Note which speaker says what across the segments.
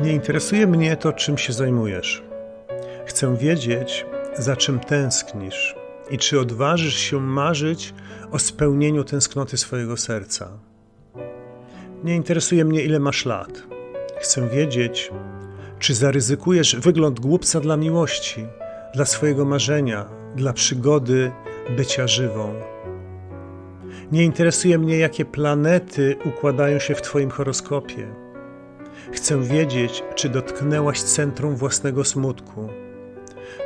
Speaker 1: Nie interesuje mnie to, czym się zajmujesz. Chcę wiedzieć, za czym tęsknisz i czy odważysz się marzyć o spełnieniu tęsknoty swojego serca. Nie interesuje mnie, ile masz lat. Chcę wiedzieć, czy zaryzykujesz wygląd głupca dla miłości, dla swojego marzenia, dla przygody bycia żywą. Nie interesuje mnie, jakie planety układają się w Twoim horoskopie. Chcę wiedzieć, czy dotknęłaś centrum własnego smutku,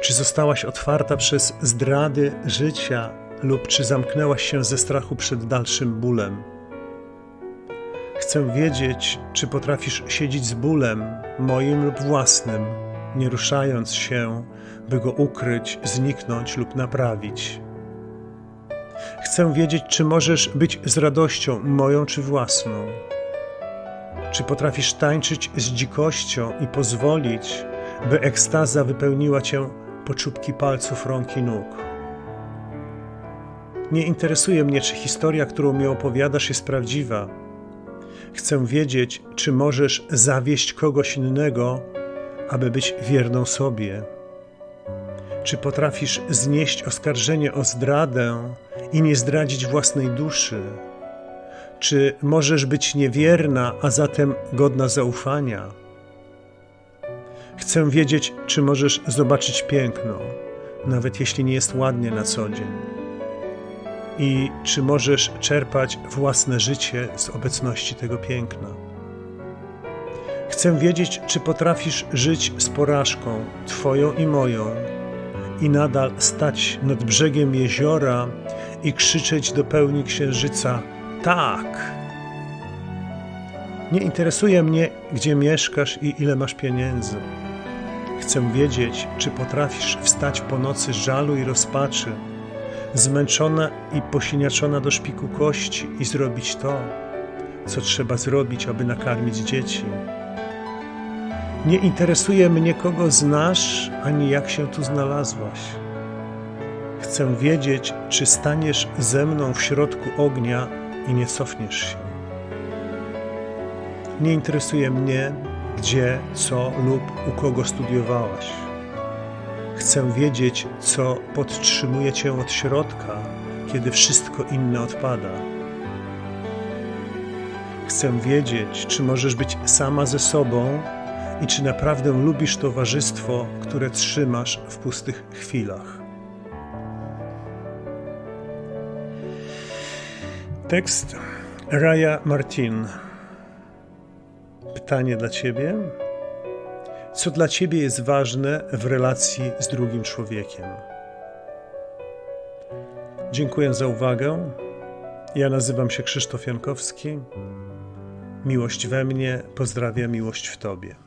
Speaker 1: czy zostałaś otwarta przez zdrady życia, lub czy zamknęłaś się ze strachu przed dalszym bólem. Chcę wiedzieć, czy potrafisz siedzieć z bólem, moim lub własnym, nie ruszając się, by go ukryć, zniknąć lub naprawić. Chcę wiedzieć, czy możesz być z radością, moją czy własną. Czy potrafisz tańczyć z dzikością i pozwolić, by ekstaza wypełniła cię po czubki palców rąk i nóg? Nie interesuje mnie, czy historia, którą mi opowiadasz, jest prawdziwa. Chcę wiedzieć, czy możesz zawieść kogoś innego, aby być wierną sobie. Czy potrafisz znieść oskarżenie o zdradę i nie zdradzić własnej duszy? Czy możesz być niewierna, a zatem godna zaufania? Chcę wiedzieć, czy możesz zobaczyć piękno, nawet jeśli nie jest ładnie na co dzień. I czy możesz czerpać własne życie z obecności tego piękna. Chcę wiedzieć, czy potrafisz żyć z porażką, Twoją i moją, i nadal stać nad brzegiem jeziora i krzyczeć do pełni księżyca: Tak! Nie interesuje mnie, gdzie mieszkasz i ile masz pieniędzy. Chcę wiedzieć, czy potrafisz wstać po nocy żalu i rozpaczy, zmęczona i posiniaczona do szpiku kości i zrobić to, co trzeba zrobić, aby nakarmić dzieci. Nie interesuje mnie, kogo znasz, ani jak się tu znalazłaś. Chcę wiedzieć, czy staniesz ze mną w środku ognia i nie cofniesz się. Nie interesuje mnie, gdzie, co lub u kogo studiowałaś. Chcę wiedzieć, co podtrzymuje cię od środka, kiedy wszystko inne odpada. Chcę wiedzieć, czy możesz być sama ze sobą i czy naprawdę lubisz towarzystwo, które trzymasz w pustych chwilach. Tekst Raya Martin. Pytanie dla Ciebie. Co dla Ciebie jest ważne w relacji z drugim człowiekiem? Dziękuję za uwagę. Ja nazywam się Krzysztof Jankowski. Miłość we mnie, pozdrawiam miłość w Tobie.